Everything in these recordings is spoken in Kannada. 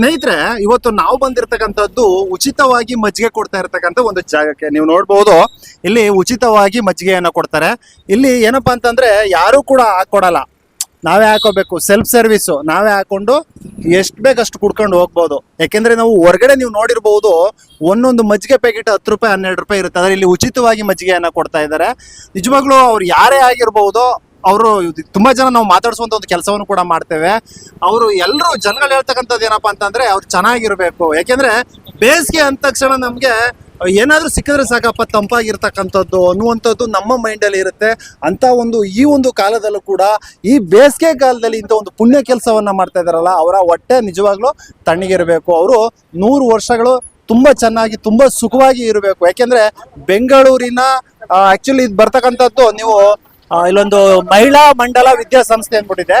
ಸ್ನೇಹಿತರೆ, ಇವತ್ತು ನಾವು ಬಂದಿರತಕ್ಕಂಥದ್ದು ಉಚಿತವಾಗಿ ಮಜ್ಜಿಗೆ ಕೊಡ್ತಾ ಇರತಕ್ಕಂಥ ಒಂದು ಜಾಗಕ್ಕೆ. ನೀವು ನೋಡಬಹುದು ಇಲ್ಲಿ ಉಚಿತವಾಗಿ ಮಜ್ಜಿಗೆಯನ್ನ ಕೊಡ್ತಾರೆ. ಇಲ್ಲಿ ಏನಪ್ಪಾ ಅಂತಂದ್ರೆ, ಯಾರು ಕೂಡ ಹಾಕೊಡಲ್ಲ ನಾವೇ ಹಾಕೋಬೇಕು ಸೆಲ್ಫ್ ಸರ್ವಿಸ್ ನಾವೇ ಹಾಕೊಂಡು ಎಷ್ಟು ಬೇಕಷ್ಟು ಕುಡ್ಕೊಂಡು ಹೋಗ್ಬೋದು. ಯಾಕೆಂದ್ರೆ ನಾವು ಹೊರಗಡೆ ನೀವು ನೋಡಿರ್ಬೋದು, ಒಂದೊಂದು ಮಜ್ಜಿಗೆ ಪ್ಯಾಕೆಟ್ ಹತ್ತು ರೂಪಾಯಿ, ಹನ್ನೆರಡು ರೂಪಾಯಿ ಇರುತ್ತೆ. ಆದರೆ ಇಲ್ಲಿ ಉಚಿತವಾಗಿ ಮಜ್ಜಿಗೆಯನ್ನ ಕೊಡ್ತಾ ಇದ್ದಾರೆ. ನಿಜವಾಗ್ಲೂ ಅವ್ರು ಯಾರೇ ಆಗಿರ್ಬೋದು ಅವರು ತುಂಬಾ ಜನ ನಾವು ಮಾತಾಡಿಸುವಂತ ಒಂದು ಕೆಲಸವನ್ನು ಕೂಡ ಮಾಡ್ತೇವೆ. ಅವರು ಎಲ್ಲರೂ ಜನಗಳು ಹೇಳ್ತಕ್ಕಂಥದ್ದು ಏನಪ್ಪಾ ಅಂತಂದ್ರೆ ಅವ್ರು ಚೆನ್ನಾಗಿರ್ಬೇಕು. ಯಾಕೆಂದ್ರೆ ಬೇಸಿಗೆ ಅಂದ ತಕ್ಷಣ ನಮ್ಗೆ ಏನಾದ್ರೂ ಸಿಕ್ಕಿದ್ರೆ ಸಾಕಪ್ಪ ತಂಪಾಗಿರ್ತಕ್ಕಂಥದ್ದು ಅನ್ನುವಂಥದ್ದು ನಮ್ಮ ಮೈಂಡಲ್ಲಿ ಇರುತ್ತೆ. ಅಂತ ಒಂದು ಈ ಒಂದು ಕಾಲದಲ್ಲೂ ಕೂಡ ಈ ಬೇಸಿಗೆ ಕಾಲದಲ್ಲಿ ಇಂಥ ಒಂದು ಪುಣ್ಯ ಕೆಲಸವನ್ನ ಮಾಡ್ತಾ ಇದಾರಲ್ಲ ಅವರ ಹೊಟ್ಟೆ ನಿಜವಾಗ್ಲೂ ತಣ್ಣಗಿರಬೇಕು. ಅವರು ನೂರು ವರ್ಷಗಳು ತುಂಬಾ ಚೆನ್ನಾಗಿ, ತುಂಬಾ ಸುಖವಾಗಿ ಇರಬೇಕು. ಯಾಕೆಂದ್ರೆ ಬೆಂಗಳೂರಿನ ಆಕ್ಚುಲಿ ಇದು ಬರ್ತಕ್ಕಂಥದ್ದು ನೀವು ಇಲ್ಲೊಂದು ಮಹಿಳಾ ಮಂಡಲ ವಿದ್ಯಾಸಂಸ್ಥೆ ಅಂದ್ಬಿಟ್ಟಿದೆ.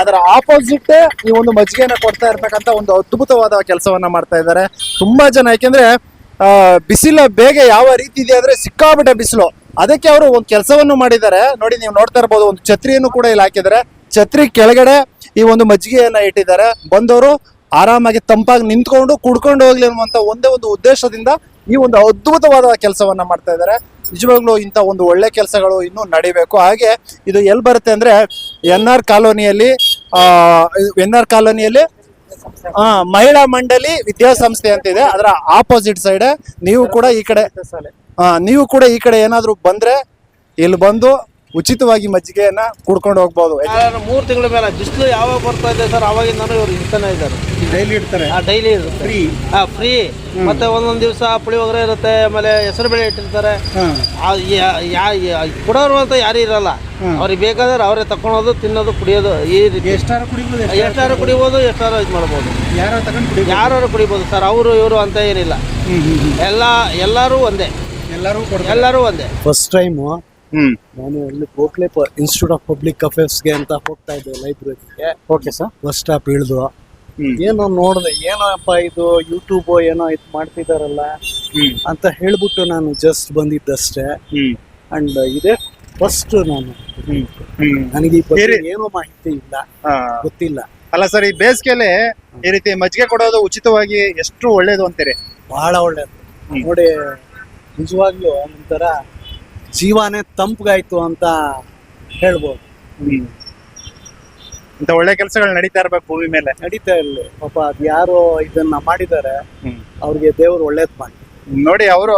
ಅದರ ಆಪೋಸಿಟ್ ಈ ಒಂದು ಮಜ್ಜಿಗೆನ ಕೊಡ್ತಾ ಇರ್ತಕ್ಕಂಥ ಒಂದು ಅದ್ಭುತವಾದ ಕೆಲಸವನ್ನ ಮಾಡ್ತಾ ಇದ್ದಾರೆ. ತುಂಬಾ ಜನ, ಯಾಕೆಂದ್ರೆ ಬಿಸಿಲ ಬೇಗ ಯಾವ ರೀತಿ ಇದೆ ಅಂದ್ರೆ ಸಿಕ್ಕಾಬಿಟ್ಟೆ ಬಿಸಿಲು. ಅದಕ್ಕೆ ಅವರು ಒಂದು ಕೆಲಸವನ್ನು ಮಾಡಿದ್ದಾರೆ. ನೋಡಿ, ನೀವು ನೋಡ್ತಾ ಇರ್ಬೋದು, ಒಂದು ಛತ್ರಿಯನ್ನು ಕೂಡ ಇಲ್ಲಿ ಹಾಕಿದ್ದಾರೆ. ಛತ್ರಿ ಕೆಳಗಡೆ ಈ ಒಂದು ಮಜ್ಜಿಗೆಯನ್ನ ಇಟ್ಟಿದ್ದಾರೆ. ಬಂದವರು ಆರಾಮಾಗಿ ತಂಪಾಗಿ ನಿಂತ್ಕೊಂಡು ಕುಡ್ಕೊಂಡು ಹೋಗ್ಲಿ ಅನ್ನುವಂತ ಒಂದೇ ಒಂದು ಉದ್ದೇಶದಿಂದ ಈ ಒಂದು ಅದ್ಭುತವಾದ ಕೆಲಸವನ್ನ ಮಾಡ್ತಾ ಇದ್ದಾರೆ. ನಿಜವಾಗ್ಲೂ ಇಂಥ ಒಂದು ಒಳ್ಳೆ ಕೆಲಸಗಳು ಇನ್ನೂ ನಡಿಬೇಕು. ಹಾಗೆ ಇದು ಎಲ್ಲಿ ಬರುತ್ತೆ ಅಂದ್ರೆ ಎನ್ ಆರ್ ಕಾಲೋನಿಯಲ್ಲಿ ಎನ್ ಆರ್ ಕಾಲೋನಿಯಲ್ಲಿ ಆ, ಮಹಿಳಾ ಮಂಡಳಿ ವಿದ್ಯಾಸಂಸ್ಥೆ ಅಂತ ಇದೆ. ಅದರ ಆಪೋಸಿಟ್ ಸೈಡ್ ನೀವು ಕೂಡ ಈ ಕಡೆ ನೀವು ಕೂಡ ಈ ಕಡೆ ಏನಾದ್ರು ಬಂದ್ರೆ ಇಲ್ಲಿ ಬಂದು ಉಚಿತವಾಗಿ ಮಜ್ಜಿಗೆಯನ್ನ ಕುಡ್ಕೊಂಡು ಹೋಗ್ಬೋದು. ಮೂರು ತಿಂಗಳ ಮೇಲೆ ಬಿಸಿಲು ಯಾವಾಗ ಬರ್ತಾ ಇದೆ ಸರ್? ಅವಾಗಿಂದನೂ ಇವ್ರು ಇರ್ತಾನೆ ಇದ್ದಾರೆ. ಡೈಲಿ ಇಡ್ತಾರೆ ಆ ಡೈಲಿ ಫ್ರೀ ಹಾ ಫ್ರೀ ಮತ್ತೆ ಒಂದೊಂದು ದಿವಸ ಪುಳಿಯೋಗರೆ ಇರುತ್ತೆ ಆಮೇಲೆ ಹೆಸರು ಬೇಳೆ ಇಟ್ಟಿರ್ತಾರೆ. ಆ ಕೊಡೋರು ಅಂತ ಯಾರು ಇರಲ್ಲ. ಅವ್ರಿಗೆ ಬೇಕಾದ್ರೆ ಅವರೇ ತಕೊಳೋದು ತಿನ್ನೋದು ಕುಡಿಯೋದು ಈ ರೀತಿ. ಎಷ್ಟಾರು ಕುಡಿಬೋದು ಎಷ್ಟಾರು ಕುಡಿಬೋದು. ಎಷ್ಟಾರು ಇದು ಮಾಡ್ಬೋದು. ಯಾರು ತಗೊಂಡು ಕುಡಿಬೋದು? ಯಾರು ಕುಡಿಬೋದು ಸರ್ ಅವರು ಇವರು ಅಂತ ಏನಿಲ್ಲ. ಎಲ್ಲ ಎಲ್ಲರೂ ಒಂದೇ. ಎಲ್ಲರೂ ಎಲ್ಲರೂ ಒಂದೇ. ಫಸ್ಟ್ ಟೈಮು ನಾನು ಅಲ್ಲಿ ಗೋಖಲೆ ಇನ್ಸ್ಟಿಟ್ಯೂಟ್ ಆಫ್ ಪಬ್ಲಿಕ್ ಅಫೇರ್ಸ್ಗೆ ಅಂತ ಹೋಗ್ತಾ ಇದ್ದೆ ಲೈಬ್ರರಿಗೆ. ಓಕೆ ಸರ್ ಬಸ್ ಸ್ಟಾಪ್ ಇಳಿದು. ಏನೋ ನೋಡಿದೆ ಏನಪ್ಪ ಇದು ಯೂಟ್ಯೂಬ್ ಏನೋ ಇದು ಮಾಡ್ತಿದಾರಲ್ಲ ಅಂತ ಹೇಳ್ಬಿಟ್ಟು ನಾನು ಜಸ್ಟ್ ಬಂದಿದ್ದಷ್ಟೇ. ಅಂಡ್ ಇದೇ ಫಸ್ಟ್ ನಾನು. ನನಗೆ ಈ ಬಗ್ಗೆ ಬೇರೆ- ಏನೋ ಮಾಹಿತಿ ಇಲ್ಲ. ಗೊತ್ತಿಲ್ಲ. ಅಲ್ಲ ಸರ್ ಈ ಬೇಸಿಗೆಲೆ ಈ ರೀತಿ ಮಜ್ಜಿಗೆ ಕೊಡೋದು ಉಚಿತವಾಗಿ ಎಷ್ಟು ಒಳ್ಳೇದು ಅಂತೀರಿ? ಬಹಳ ಒಳ್ಳೇದು. ನೋಡಿ ನಿಜವಾಗ್ಲೂ ಒಂಥರ ಜೀವನೇ ತಂಪಗಾಯ್ತು ಅಂತ ಹೇಳ್ಬೋದು. ಇಂಥ ಒಳ್ಳೆ ಕೆಲಸಗಳು ನಡೀತಾ ಇರ್ಬೇಕು ಭೂಮಿ ಮೇಲೆ. ನಡೀತಾ ಇರಲಿ ಪಾಪ ಅದು ಯಾರು ಇದನ್ನ ಮಾಡಿದ್ದಾರೆ. ಅವ್ರಿಗೆ ದೇವ್ರು ಒಳ್ಳೇದ್ ಮಾಡಿ. ನೋಡಿ ಅವರು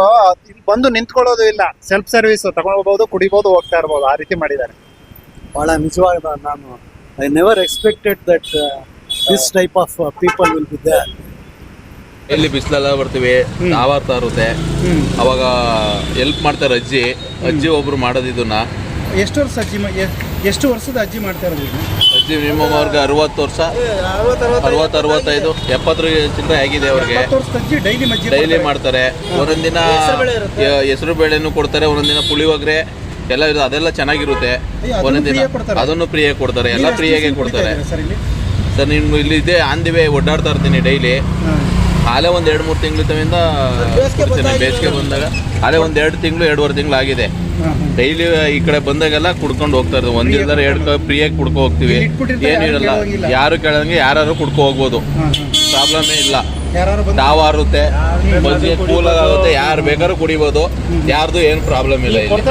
ಇಲ್ಲಿ ಬಂದು ನಿಂತ್ಕೊಳ್ಳೋದು ಇಲ್ಲ. ಸೆಲ್ಫ್ ಸರ್ವಿಸ್ ತಗೊಳ್ಬಹುದು ಕುಡಿಬೋದು ಹೋಗ್ತಾ ಇರ್ಬೋದು. ಆ ರೀತಿ ಮಾಡಿದ್ದಾರೆ. ಬಹಳ ನಿಜವಾಗ ನಾನು I never expected that this type of people will be there ಎಲ್ಲಿ ಬಿಸಿಲೆಲ್ಲ ಬರ್ತೀವಿ ನಾವಾರ್ತಾ ಇರುತ್ತೆ. ಅವಾಗ ಹೆಲ್ಪ್ ಮಾಡ್ತಾರೆ ಅಜ್ಜಿ. ಅಜ್ಜಿ ಒಬ್ರು ಮಾಡೋದು ಇದನ್ನ. ಎಷ್ಟು ವರ್ಷ ಅಜ್ಜಿ ಮ- ಎ- ಎಷ್ಟು ವರ್ಷದ ಅಜ್ಜಿ ಮಾಡ್ತಾ ಇರೋದು ಇದನ್ನ? ಅಜ್ಜಿ ಮಿನಿಮಮ್ ಅವ್ರಿಗೆ ಅರವತ್ತು ವರ್ಷ. ಅರವತ್ತು ಅರವತ್ತೈದು ಎಪ್ಪತ್ತರ ಚಿಲ್ಲರೆ ಆಗಿದೆ ಅವ್ರಿಗೆ. ಹತ್ತು ವರ್ಷದ ಅಜ್ಜಿ ಡೈಲಿ ಮಜ್ಜಿ ಡೈಲಿ ಮಾಡ್ತಾರೆ. ಒಂದೊಂದಿನ ದಿನ ಹೆಸರು ಬೇಳೆನೂ ಕೊಡ್ತಾರೆ ಒಂದೊಂದಿನ ದಿನ ಪುಳಿಯೋಗರೆ ಎಲ್ಲ ಇದು- ಅದೆಲ್ಲ ಚೆನ್ನಾಗಿರುತ್ತೆ. ಅಯ್ಯೋ, ಅದನ್ನು ಒಂದೊಂದ್ ದಿನ free ಆಗಿ ಕೊಡ್ತಾರೆ. ಅದನ್ನು ಫ್ರೀಯಾಗಿ ಕೊಡ್ತಾರೆ. ಎಲ್ಲ ಫ್ರೀಯಾಗಿ ಕೊಡ್ತಾರೆ. ಸರ್ ಇಲ್ಲಿ? ಸರ್ ನಿಮ್ಗೆ ಇಲ್ಲಿ ಇದೆ ಆನ್ ದಿ ವೇ ಓಡಾಡ್ತಾ ಇರ್ತೀನಿ ಡೈಲಿ. ಹಾಲೆ ಒಂದ್ ಎರಡು ಮೂರು ತಿಂಗಳ ತವಿಂದ ಬೇಸಿಗೆ ಬಂದಾಗ. ಹಾಲೆ ಒಂದ್ ಎರಡು ತಿಂಗಳು ಎರಡೂವರೆ ತಿಂಗಳು ಆಗಿದೆ. ಡೈಲಿ ಈ ಕಡೆ ಬಂದಾಗೆಲ್ಲ ಕುಡ್ಕೊಂಡು ಹೋಗ್ತಾ ಇರ್ತೀವಿ ಒಂದ್ ಇಲ್ದಾರ ಎರಡು ಫ್ರೀಯಾಗಿ ಕುಡ್ಕೊ ಹೋಗ್ತೀವಿ. ಏನಿರಲ್ಲ ಯಾರು ಕೇಳಂಗೆ ಯಾರು ಕುಡ್ಕೊ ಹೋಗ್ಬೋದು. ಪ್ರಾಬ್ಲಮೇ ಇಲ್ಲ. ತಾವು ಆರುತ್ತೆ. ಮಜ್ಜಿಗೆ ಕೂಲ್ ಆಗುತ್ತೆ ಯಾರು ಬೇಕಾದ್ರೂ ಕುಡಿಬೋದು. ಯಾರ್ದು ಏನು ಪ್ರಾಬ್ಲಮ್ ಇಲ್ಲ ಇಲ್ಲಿ.